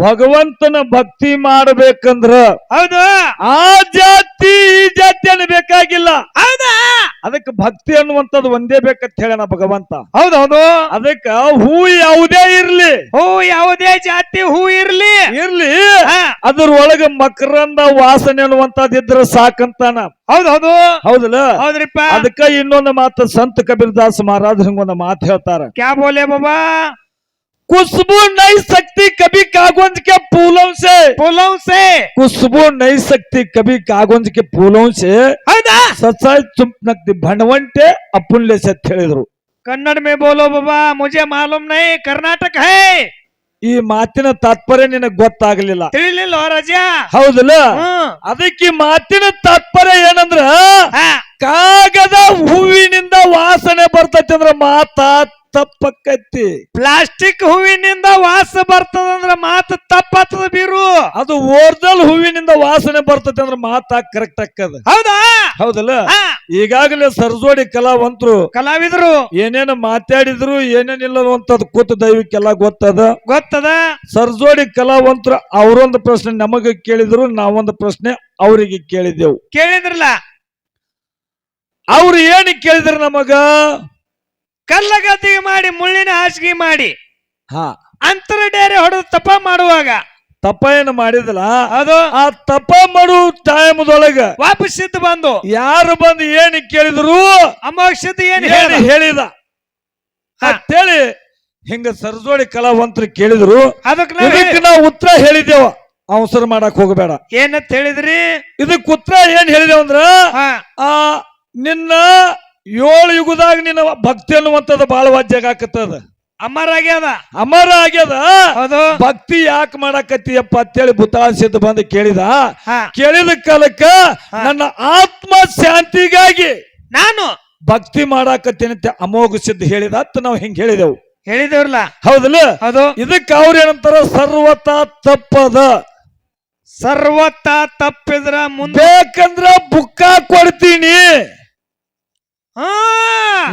ಭಗವಂತನ ಭಕ್ತಿ ಮಾಡಬೇಕಂದ್ರ ಹೌದು. ಆ ಜಾತಿ ಈ ಜಾತಿ ಅನ್ನ ಬೇಕಾಗಿಲ್ಲ. ಹೌದಾ. ಅದಕ್ಕೆ ಭಕ್ತಿ ಅನ್ನುವಂಥದ್ದು ಒಂದೇ ಬೇಕಂತ ಹೇಳೋಣ ಭಗವಂತ. ಹೌದೌದು. ಅದಕ್ಕೆ ಹೂ ಯಾವುದೇ ಇರ್ಲಿ. ಹೂ ಯಾವುದೇ ಜಾತಿ ಹೂ ಇರ್ಲಿ. ಇರ್ಲಿ. ಅದ್ರೊಳಗ ಮಕರಂದ ವಾಸನೆ ಅನ್ನುವಂಥದ್ದು ಇದ್ರ ಸಾಕಂತಾನ. ಹೌದೌದು. ಹೌದಲ್ಲ? ಹೌದ್ರಿಪ್ಪ. ಅದಕ್ಕ ಇನ್ನೊಂದು ಮಾತು ಸಂತ ಕಬೀರ್ ದಾಸ್ ಮಹಾರಾಜ್ ಹಿಂಗೊಂದು ಮಾತು ಹೇಳ್ತಾರ. ಕ್ಯಾ ಬೋಲೆ ಬಾಬಾ? खुशबू नहीं सकती कभी कागज के फूलों से ಪುಲವ್ ಸೇ खुशबू नहीं सकती कभी कागज के फूलों से ಹೌದಾ सच्चाई चुप नकदी भणवंटे अपुल्य से ಅಂತ ಹೇಳಿದ್ರು ಕನ್ನಡ ಮೇ ಬೋಲೋ ಬಾಬಾ ಮುಜೆ ಮಾಲೂಮ್ ನೈ ಕರ್ನಾಟಕ ಹೈ ಈ ಮಾತಿನ ತಾತ್ಪರ್ಯ ನಿನಗ್ ಗೊತ್ತಾಗ್ಲಿಲ್ಲ ತಿಳಿಲಿಲ್ಲ ರಜಾ ಹೌದಲ್ಲ ಹ್ಮ್ ಅದಕ್ಕೆ ಈ ಮಾತಿನ ತಾತ್ಪರ್ಯ ಏನಂದ್ರ ಹಾ, ಕಾಗದ ಹೂವಿನಿಂದ ವಾಸನೆ ಬರ್ತೈತಿ ಅಂದ್ರ ಮಾತ ತಪ್ಪಕ್ಕತ್ತಿ ಪ್ಲಾಸ್ಟಿಕ್ ಹೂವಿನಿಂದ ವಾಸ ಬರ್ತದಂದ್ರ ಮಾತ ತಪ್ಪಾತದ ಬೀರು. ಅದು ಓರ್ಜಲ್ ಹೂವಿನಿಂದ ವಾಸನೆ ಬರ್ತೈತಿ ಅಂದ್ರ ಮಾತ ಕರೆಕ್ಟ್ ಆಕ್ಕದ. ಹೌದಾ? ಹೌದಲ್ಲ? ಈಗಾಗಲೇ ಸರ್ಜೋಡಿ ಕಲಾವಂತರು ಕಲಾವಿದರು. ಏನೇನು ಮಾತಾಡಿದ್ರು ಏನೇನಿಲ್ಲ ಅಂತದ್ ಕೂತು ದೈವಕ್ಕೆಲ್ಲ ಗೊತ್ತದ? ಗೊತ್ತದ? ಸರ್ಜೋಡಿ ಕಲಾವಂತರು ಅವರೊಂದು ಪ್ರಶ್ನೆ ನಮಗೆ ಕೇಳಿದ್ರು ನಾವೊಂದು ಪ್ರಶ್ನೆ ಅವರಿಗೆ ಕೇಳಿದೆವು. ಕೇಳಿದ್ರಲ್ಲ? ಅವ್ರು ಏನು ಕೇಳಿದ್ರು ನಮಗ? ಕಲ್ಲಗದ್ದಿಗೆ ಮಾಡಿ ಮುಳ್ಳಿನ ಹಾಸಿಗೆ ಮಾಡಿ ಹಾ. ಅಂತರ ಡೇರೆ ಹೊಡೆದು ತಪ ಮಾಡುವಾಗ ತಪ್ಪ ಏನು ಮಾಡಿದಲ್ಲ ಅದು ಆ ತಪ್ಪ ಮಾಡು ಟೈಮ್ದೊಳಗ ವಾಪಸ್ ಸಿದ್ದು ಬಂದು. ಯಾರು ಬಂದು ಏನು ಕೇಳಿದ್ರು? ಅಮೋಕ್ಷದ ಏನ್ ಹೇಳಿ ಹೇಳಿದ ಹೇಳಿ ಅಂತೇಳಿ ಹಿಂಗ ಸರ್ಜೋಡಿ ಕಲಾವಂತರು ಕೇಳಿದ್ರು. ಅದಕ್ಕೆ ನಾವು ನಾವು ಉತ್ತರ ಹೇಳಿದ್ದೇವ ಅವಸರ ಮಾಡಕ್ ಹೋಗಬೇಡ. ಏನಂತ ಹೇಳಿದ್ರಿ? ಇದಕ್ಕೆ ಉತ್ತರ ಏನ್ ಹೇಳಿದೇವ ಅಂದ್ರ ಹಾ. ಆ ನಿನ್ನ ಏಳು ಯುಗದಾಗ ನಿನ್ನ ಭಕ್ತಿ ಅನ್ನುವಂಥದ್ದು ಬಹಳ ವಾಜ್ಯಾಗ ಆಕತ್ತದ ಅಮರ ಆಗ್ಯದ. ಅಮರ ಆಗ್ಯದ. ಭಕ್ತಿ ಯಾಕೆ ಮಾಡಾಕತ್ತೀಯಪ್ಪ ಅಂತೇಳಿ ಸಿದ್ಧ ಬಂದು ಕೇಳಿದ. ಕೇಳಿದ ಕಾಲಕ್ಕ. ನನ್ನ ಆತ್ಮ ಶಾಂತಿಗಾಗಿ ನಾನು ಭಕ್ತಿ ಮಾಡಾಕತ್ತೀನಿ ಅಂತ ಅಮೋಘ ಸಿದ್ಧ ಹೇಳಿದ ಅಂತ ನಾವು ಹಿಂಗ್ ಹೇಳಿದೆವು. ಹೇಳಿದೇವ್ರಲ್ಲ? ಹೌದಲ್ಲ? ಅದು ಇದಕ್ಕೆ ಅವ್ರ ಏನಂತಾರ ಸರ್ವತ ತಪ್ಪದ. ಸರ್ವತ ತಪ್ಪಿದ್ರ ಮುಂದೆ ಬೇಕಂದ್ರ ಬುಕ್ಕ ಕೊಡ್ತೀನಿ.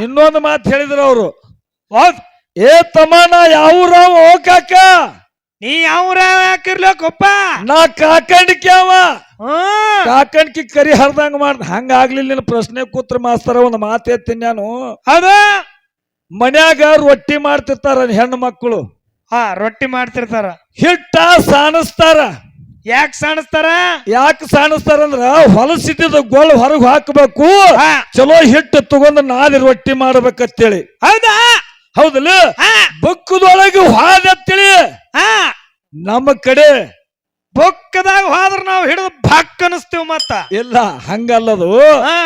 ಇನ್ನೊಂದು ಮಾತು ಹೇಳಿದ್ರು ಅವರು. ಏ ತಮ್ಮನ ಯಾವ ಓ ಕಾಕ. ನೀ ಯಾವ ಹಾಕಿರ್ಲಕ್ಕಪ್ಪ ನಾ ಕಾಕಂಡಿಕೆ ಅವ. ಕಾಕಂಡಿಕೆ ಕರಿ ಹರ್ದಂಗ ಮಾಡ್ದ ಹಂಗ ಆಗ್ಲಿಲ್ಲ ನಿನ್ನ ಪ್ರಶ್ನೆ ಕೂತ್ರ ಮಾಸ್ತರ ಒಂದು ಮಾತು ಎತ್ತೀನಿ ನಾನು. ಅದ ಮನ್ಯಾಗ ರೊಟ್ಟಿ ಮಾಡ್ತಿರ್ತಾರ ಹೆಣ್ಣು ಮಕ್ಕಳು. ಹಾ ರೊಟ್ಟಿ ಮಾಡ್ತಿರ್ತಾರ. ಹಿಟ್ಟ ಸಾಣಿಸ್ತಾರ ಯಾಕೆ ಸಾಣಿಸ್ತಾರ? ಯಾಕೆ ಸಾಣಿಸ್ತಾರ ಅಂದ್ರ ಹೊಲಸಿದ್ದ ಗೋಳ್ ಹೊರಗೆ ಹಾಕಬೇಕು. ಚಲೋ ಹಿಟ್ಟು ತಗೊಂಡ್ ನಾದಿ ರೊಟ್ಟಿ ಮಾಡ್ಬೇಕಂತೇಳಿ. ಹೌದಾ? ಹೌದಲ್ಲ? ಬೊಕ್ಕದೊಳಗೆ ಹಾದತ್ತೇಳಿ ಹಾ. ನಮ್ಮ ಕಡೆ ಬೊಕ್ಕದಾಗ ಹೋದ್ರ ನಾವು ಹಿಡಿದು ಭಕ್ ಅನಿಸ್ತೀವಿ ಮತ್ತ. ಇಲ್ಲ ಹಂಗಲ್ಲದು. ಹಾ.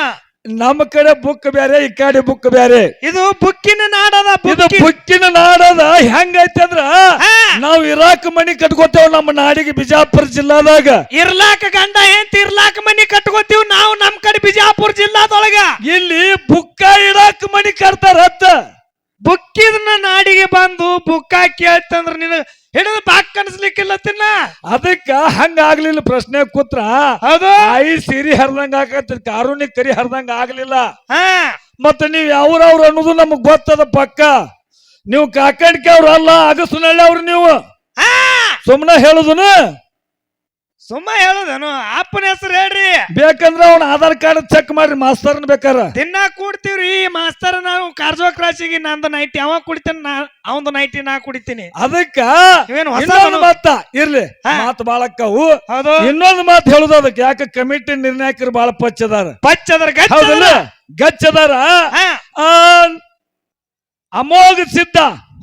ನಮ್ಮ ಕಡೆ ಬುಕ್ ಬೇರೆ ಈ ಕಡೆ ಬುಕ್ ಬೇರೆ ಇದು ಬುಕ್ಕಿನ ನಾಡದ ಇದು ಬುಕ್ಕಿನ ನಾಡದ ಹೆಂಗೈತೆ ಅಂದ್ರ ನಾವು ಇರಾಕ್ ಮನಿ ಕಟ್ಕೋತೇವ್ ನಮ್ಮ ನಾಡಿಗೆ ಬಿಜಾಪುರ ಜಿಲ್ಲಾದಾಗ. ಇರ್ಲಾಕ ಗಂಡ ಹೆಂತ ಇರ್ಲಾಕ ಮನಿ ಕಟ್ಕೋತೀವ್ ನಾವು ನಮ್ ಕಡೆ ಬಿಜಾಪುರ ಜಿಲ್ಲಾದೊಳಗ. ಇಲ್ಲಿ ಬುಕ್ಕ ಇರಾಕ್ ಮನಿ ಕಟ್ತಾರ ಹತ್ತ ಬುಕ್ಕಿದ್ನ ನಾಡಿಗೆ ಬಂದು ಬುಕ್ಕ ಕೇಳ್ತಂದ್ರ ನಿನ ಹಿಡಿದು ಬಾಕ್ ಅನ್ಸ್ಲಿಕ್ಕಿಲ್ಲ ತಿನ್ನ? ಅದಕ್ಕ ಹಂಗ ಆಗ್ಲಿಲ್ಲ ಪ್ರಶ್ನೆ ಕೂತ್ರ. ಹೌದು. ಐ ಸಿರಿ ಹರ್ದಂಗ ಆಗತ್ತ ಕಾರುಣಿ ಕರಿ ಹರ್ದಂಗ ಆಗ್ಲಿಲ್ಲ. ಹಾ. ಮತ್ತ ನೀವ್ ಯಾವ್ರವ್ರು ಅನ್ನೋದು ನಮಗ್ ಗೊತ್ತದ ಪಕ್ಕ. ನೀವು ಕಾಕಣಿಕೆ ಅವ್ರು ಅಲ್ಲ ಅಗಸುನಳ್ಳಿ ಅವ್ರು ನೀವು. ಹಾ. ಸುಮ್ನ ಹೇಳುದನ? ಸುಮ್ಮ ಹೇಳುದನು. ಅಪ್ಪನ ಹೆಸರು ಹೇಳ್ರಿ. ಬೇಕಂದ್ರೆ ಅವ್ನ ಆಧಾರ್ ಕಾರ್ಡ್ ಚೆಕ್ ಮಾಡ್ರಿ ಮಾಸ್ತರ್ನ ಬೇಕಾರ. ದಿನ ಕೂಡ್ತೀವ್ರಿ. ಮಾಸ್ತರ್ ನಾವು ಕಾರ್ಜೋ ಕ್ರಾಸಿಗೆ ನಂದು ನೈಟಿ ಅವ ಕುಡಿತೇನೆ ನಾ ಅವಂದು ನೈಟಿ ನಾ ಕುಡಿತೀನಿ. ಅದಕ್ಕ ಏನು ಹೊಸ ಇನ್ನೊಂದು ಮಾತ ಇರ್ಲಿ ಮಾತು ಮಾತು ಬಾಳಕ್ಕವು ಹೌದು. ಇನ್ನೊಂದು ಮಾತು ಹೇಳುದು ಅದಕ್ಕೆ. ಯಾಕೆ ಕಮಿಟಿ ನಿರ್ಣಾಯಕರು ಬಾಳ ಪಚ್ಚದಾರ. ಪಚ್ಚದಾರ ಹೌದಲ್ಲ? ಗಚ್ಚದಾರ? ಅಮೋಘ ಸಿದ್ಧ.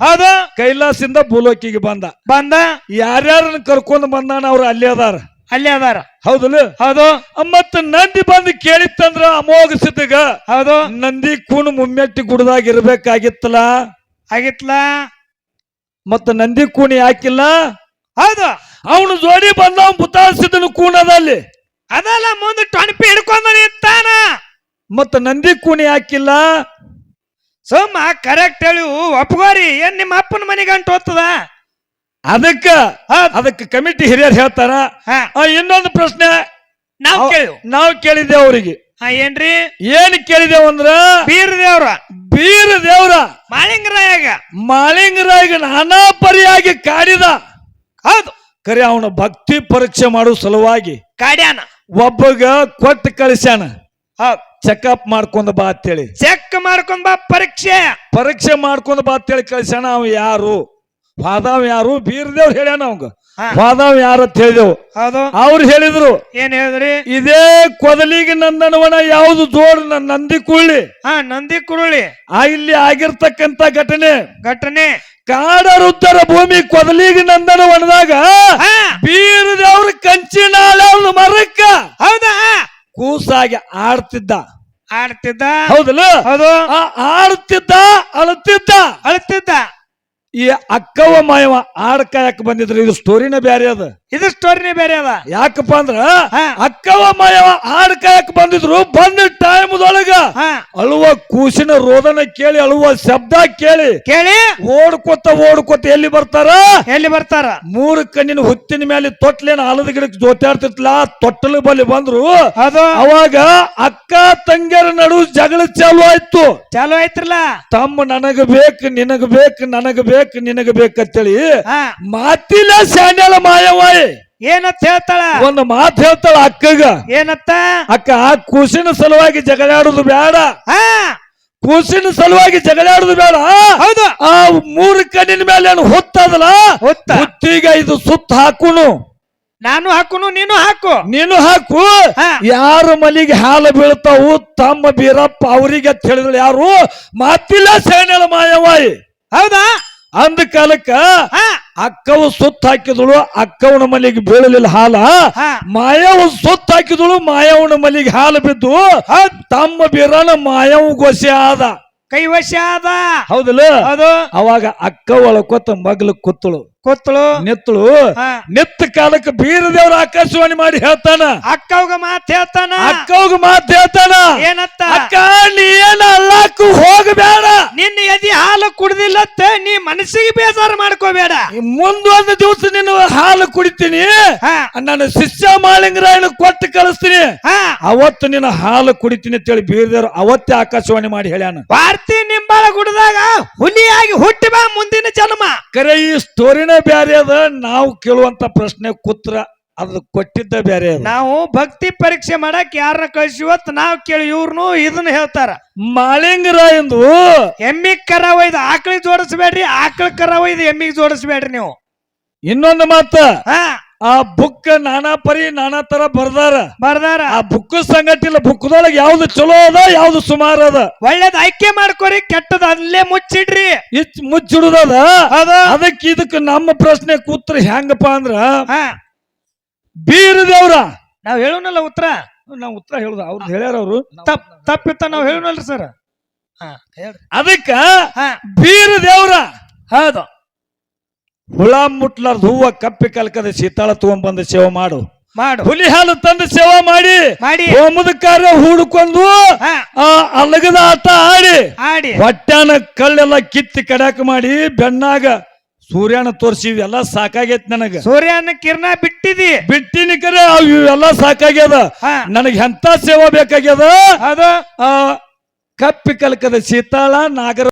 ಹೌದು. ಕೈಲಾಸಿಂದ ಭೂಲೋಕಿಗೆ ಬಂದ. ಬಂದ. ಯಾರ್ಯಾರನ್ನ ಕರ್ಕೊಂಡು ಬಂದಾನ ಅವ್ರು ಅಲ್ಲೇ ಅದಾರ. ಅಲ್ಲಿ ಅದಾರ. ಹೌದಲ್ಲ? ಹೌದು. ಮತ್ತ ನಂದಿ ಬಂದು ಕೇಳಿತ್ತಂದ್ರ ಅಮೋಘ ಸಿದ್ಧಗ ಹೌದು. ನಂದಿ ಕೂಣ್ ಮುಮ್ಮೆಟ್ಟಿ ಗುಡ್ದಾಗ ಇರ್ಬೇಕಾಗಿತ್ತಲ್ಲ? ಆಗಿತ್ಲ? ಮತ್ತ ನಂದಿ ಕೂಣಿ ಹಾಕಿಲ್ಲ? ಹೌದು. ಅವನು ಜೋಡಿ ಬಂದ ಬುತಾಸಿದ್ದನು ಕೂಣದಲ್ಲಿ ಅದಲ್ಲ ಮುಂದೆ ಟೊಣಪಿ ಹಿಡ್ಕೊಂಡ ನಿಂತಾನ ಮತ್ತ ನಂದಿ ಕೂಣಿ ಹಾಕಿಲ್ಲ? ಸುಮ್ಮ ಕರೆಕ್ಟ್ ಹೇಳಿ ಒಪ್ಕೋರಿ ಏನ್ ನಿಮ್ಮ ಅಪ್ಪನ ಮನೆಗೆ ಅಂಟು ಹೋಗ್ತದ? ಅದಕ್ಕ ಅದಕ್ಕೆ ಕಮಿಟಿ ಹಿರಿಯರು ಹೇಳ್ತಾರ ಇನ್ನೊಂದು ಪ್ರಶ್ನೆ. ನಾವ್ ಅವ್- ನಾವು ಕೇಳಿದ್ದೇವೆ ಅವರಿಗೆ. ಏನ್ರಿ? ಏನ್ ಕೇಳಿದೇವ್ ಅಂದ್ರ ಬೀರ ದೇವ್ರ ಬೀರ ದೇವ್ರ ಮಾಳಿಂಗರಾಯಾಗ ಮಾಳಿಂಗರಾಗ ನಾನಾ ಪರಿಯಾಗಿ ಕಾಡಿದ. ಹೌದು. ಕರೆ ಅವನ ಭಕ್ತಿ ಪರೀಕ್ಷೆ ಮಾಡೋ ಸಲುವಾಗಿ ಕಾಡ್ಯಾನ. ಒಬ್ಬಗ ಕೊಟ್ಟು ಕಳಿಸ್ಯಾನ. ಆ ಚೆಕಪ್ ಮಾಡ್ಕೊಂಡ್ ಬಾ ಅಂತೇಳಿ. ಚೆಕ್ ಮಾಡ್ಕೊಂಡ್ ಬಾ ಪರೀಕ್ಷೆ. ಪರೀಕ್ಷೆ ಮಾಡ್ಕೊಂಡ್ ಬಾ ಅಂತೇಳಿ ಕಳಿಸ್ಯಾನ ಅವ ಯಾರು? ವಾದಾವ್ ಯಾರು? ಬೀರ್ದೇವ್ ಹೇಳ್ಯಾನ ಅವಂಗ. ಹಾ. ವಾದಾವ್ ಯಾರು ಅಂತ ಹೇಳಿದೆವು. ಹೌದು. ಅವ್ರು ಹೇಳಿದ್ರು. ಏನ್ ಹೇಳಿದ್ರಿ? ಇದೇ ಕೊದಲಿಗೆ ನಂದನವನ ಯಾವುದು ಜೋಡ್ ನ- ನಂದಿ ಕುಳ್ಳಿ? ಹಾ ನಂದಿ ಕುರುಳಿ. ಆ ಇಲ್ಲಿ ಆಗಿರ್ತಕ್ಕಂತ ಘಟನೆ. ಘಟನೆ. ಕಾಡರುದ್ದರ ಭೂಮಿ ಕೊದಲಿಗೆ ನಂದನವನದಾಗ ಹಾ. ಬೀರದೇವ್ರ ಕಂಚಿನಾಳೆ ಅವನ ಮರಕ್ಕ ಹೌದಾ? ಕೂಸಾಗಿ ಆಡ್ತಿದ್ದ. ಆಡ್ತಿದ್ದ. ಹೌದಲ್ಲ? ಹೌದು. ಆ ಆಡ್ತಿದ್ದ ಅಳತಿದ್ದ. ಅಳ್ತಿದ್ದ. ಈ ಅಕ್ಕವ ಮಾಯವ ಆಡ್ ಕಾಯಕ್ ಬಂದಿದ್ರು. ಇದು ಸ್ಟೋರಿನೇ ಬೇರೆ ಅದ. ಇದು ಸ್ಟೋರಿನೇ ಬೇರೆ ಅದ. ಯಾಕಪ್ಪ ಅಂದ್ರ. ಅಕ್ಕವ ಮಾಯವ ಹಾಡ್ ಕಾಯಕ್ ಬಂದಿದ್ರು ಬಂದ ಟೈಮ್ದೊಳಗ ಅಳುವ ಕೂಸಿನ ರೋದನ ಕೇಳಿ ಅಳುವ ಶಬ್ದ ಕೇಳಿ ಕೇಳಿ. ಓಡ್ಕೊತ ಓಡ್ಕೊತ ಎಲ್ಲಿ ಬರ್ತಾರ? ಎಲ್ಲಿ ಬರ್ತಾರ? ಮೂರು ಕಣ್ಣಿನ ಹುತ್ತಿನ ಮೇಲೆ ತೊಟ್ಲೇನ ಆಲದ ಗಿಡಕ್ಕೆ ಜೋತಾಡ್ತಿತ್ಲ ತೊಟ್ಟಲು ಬಲ್ಲಿ ಬಂದ್ರು. ಅದ. ಅವಾಗ ಅಕ್ಕ ತಂಗಿಯರ ನಡು ಜಗಳ ಚಾಲು ಆಯ್ತು. ಚಾಲು ಆಯ್ತಿರ್ಲ ತಮ್ಮ ನನಗ ಬೇಕು ನಿನಗ ಬೇಕು ನನಗ ಬೇಕು ನಿನಗ ಬೇಕಂತೇಳಿ ಮಾತಿಲ್ಲ ಸ್ಯಾಂಡಲ್ ಮಾಯವಾಯಿ ಏನಂತ ಹೇಳ್ತಾಳ? ಒಂದು ಮಾತು ಹೇಳ್ತಾಳ ಅಕ್ಕಗ. ಏನತ್ತ ಅಕ್ಕ ಆ ಕೂಸಿನ ಸಲುವಾಗಿ ಜಗಳಾಡುದು ಬೇಡ ಕೂಸಿನ ಸಲುವಾಗಿ ಜಗಳಾಡುದು ಬೇಡ ಹೌದು. ಆ ಮೂರು ಕಣ್ಣಿನ ಮೇಲೆ ಏನು ಹೊತ್ತದಲ್ಲ? ಹೊತ್ತ. ಹುತ್ತಿಗ ಇದು ಸುತ್ತ ಹಾಕುನು. ನಾನು ಹಾಕುನು ನೀನು ಹಾಕು. ನೀನು ಹಾಕು. ಯಾರು ಮಲಿಗೆ ಹಾಲು ಬೀಳ್ತಾವು ತಮ್ಮ ಬೀರಪ್ಪ ಅವರಿಗೆ ಅಂತ ಹೇಳಿದ್ರು ಯಾರು? ಮಾತಿಲ್ಲ ಸೇನೆಲ ಮಾಯವಾಯಿ. ಹೌದಾ? ಅಂದ ಕಾಲಕ್ಕ ಅಕ್ಕವ ಸುತ್ತ ಹಾಕಿದಳು ಅಕ್ಕವನ ಮಲಿಗೆ ಬೀಳಲಿಲ್ಲ ಹಾಲ. ಮಾಯವ ಸುತ್ತ ಹಾಕಿದಳು ಮಾಯವನ ಮಲಿಗೆ ಹಾಲು ಬಿದ್ದು ತಮ್ಮ ಬೀರನ ಮಾಯವ ಗೊಸೆ ಆದ. ಕೈ ವಶ ಅದ ಹೌದಲ್ಲ? ಅದು ಅವಾಗ ಅಕ್ಕ ಒಳಕೊತ್ತ ಮಗ್ಲು ಕೂತಳು. ಕೊತ್ತಳು ನಿತ್ತಳು. ನಿತ್ತ ಕಾಲಕ್ಕೆ ಬೀರದೇವ್ರ ಆಕಾಶವಾಣಿ ಮಾಡಿ ಹೇಳ್ತಾನ. ಅಕ್ಕವ್ಗ ಮಾತ್ ಹೇಳ್ತಾನ. ಅಕ್ಕವ್ಗ ಮಾತು ಹೇಳ್ತಾನ. ಏನತ್ತ? ಅಕ್ಕ ನೀ ಏನ ಅಲ್ಲಾಕು ಹೋಗಬೇಡ. ನಿನ್ನ ಎದಿ ಹಾಲು ಕುಡ್ದಿಲ್ಲತ್ತ ನೀ ಮನಸ್ಸಿಗೆ ಬೇಜಾರು ಮಾಡ್ಕೋಬೇಡ. ಮುಂದೊಂದು ದಿವಸ ನಿನ್ನ ಹಾಲು ಕುಡಿತೀನಿ. ಹಾ. ನಾನು ಶಿಷ್ಯ ಮಾಳಿಂಗರಾಯನ ಕೊಟ್ಟು ಕಳಿಸ್ತೀನಿ. ಅವತ್ತು ನಿನ್ನ ಹಾಲು ಕುಡಿತೀನಿ ಅಂತೇಳಿ ಬೀರ್ದೇವ್ರು ಅವತ್ತೇ ಆಕಾಶವಾಣಿ ಮಾಡಿ ಹೇಳ್ಯಾನ. ಭಾರತಿ ನಿಂಬಾಳ ಗುಡದಾಗ ಹುಲಿಯಾಗಿ ಹುಟ್ಟಿ ಬಾ ಮುಂದಿನ ಜನ್ಮ. ಕರೆ ಈ ಸ್ಟೋರಿನೇ ಬ್ಯಾರೆ ಅದ. ನಾವು ಕೇಳುವಂತ ಪ್ರಶ್ನೆ ಕೂತ್ರ ಅದು ಕೊಟ್ಟಿದ್ದ ಬೇರೆ ಅದ. ನಾವು ಭಕ್ತಿ ಪರೀಕ್ಷೆ ಮಾಡಕ್ ಯಾರನ್ನ ಕಳ್ಸಿವತ್ ನಾವ್ ಕೇಳಿ ಇವ್ರನು ಇದನ್ನ ಹೇಳ್ತಾರ. ಮಾಳಿಂಗರಾಯಂದು ಎಮ್ಮಿ ಕರ ಒಯ್ದು ಆಕಳಿ ಜೋಡಿಸ್ಬೇಡ್ರಿ ಆಕಳ ಕರ ಒಯ್ದು ಎಮ್ಮಿಗೆ ಜೋಡಿಸ್ಬೇಡ್ರಿ ನೀವು. ಇನ್ನೊಂದು ಮಾತ. ಹಾ. ಆ ಬುಕ್ ನಾನಾ ಪರಿ ನಾನಾ ತರ ಬರ್ದಾರ. ಬರ್ದಾರ. ಆ ಬುಕ್ ಸಂಗತಿಲ್ಲ ಬುಕ್ದೊಳಗೆ ಯಾವ್ದು ಚಲೋ ಅದ ಯಾವ್ದು ಸುಮಾರು ಅದ. ಒಳ್ಳೇದ್ ಆಯ್ಕೆ ಮಾಡ್ಕೊರಿ ಕೆಟ್ಟದ ಅಲ್ಲೇ ಮುಚ್ಚಿಡ್ರಿ. ಇಚ್ ಮುಚ್ಚಿಡುದದ? ಅದಕ್ಕೆ ಇದಕ್ಕೆ ನಮ್ಮ ಪ್ರಶ್ನೆ ಕೂತ್ರ ಹೆಂಗಪ್ಪ ಅಂದ್ರ ಹಾ. ಬೀರದೇವ್ರ. ನಾವ್ ಹೇಳೋನಲ್ಲ ಉತ್ತರ? ನಾವು ಉತ್ತರ ಹೇಳುದ ಅವ್ರದ್ದು ಹೇಳ್ಯಾರ ಅವರು. ತಪ್ ತಪ್ಪಿತ್ತ ನಾವ್ ಹೇಳೋನಲ್ರಿ ಸರ್. ಅದಕ್ಕ ಬೀರ ಬೀರದೇವ್ರ. ಹೌದು. ಹುಳ ಮುಟ್ಲಾರ್ದ ಹೂವ ಕಪ್ಪಿ ಕಲ್ಕದ ಶೀತಾಳ ತಗೊಂಡ್ಬಂದು ಸೇವೆ ಮಾಡು. ಮಾಡು. ಹುಲಿ ಹಾಲು ತಂದು ಸೇವೆ ಮಾಡಿ. ಮಾಡಿ. ಹೋಮದ ಕಾರ್ಯ ಹೂಡ್ಕೊಂಡು ಆ ಅಲಗದ ಆಟ ಆಡಿ. ಆಡಿ. ಹೊಟ್ಯಾನ ಕಲ್ಲೆಲ್ಲ ಕಿತ್ತಿ ಕಡಾಕ ಮಾಡಿ ಬೆನ್ನಾಗ ಸೂರ್ಯನ ತೋರಿಸಿ ಇವೆಲ್ಲ ಸಾಕಾಗೈತ್ ನನಗ. ಸೂರ್ಯನ ಕಿರಣ ಬಿಟ್ಟಿದಿ. ಬಿಟ್ಟಿನಿ ಕರೆ ಅವ್ ಇವೆಲ್ಲ ಸಾಕಾಗ್ಯದ. ನನಗೆ ಎಂತ ಸೇವಾ ಬೇಕಾಗ್ಯದ? ಅದ ಆ ಕಪ್ಪಿ ಕಲ್ಕದ ಶೀತಾಳ ನಾಗರ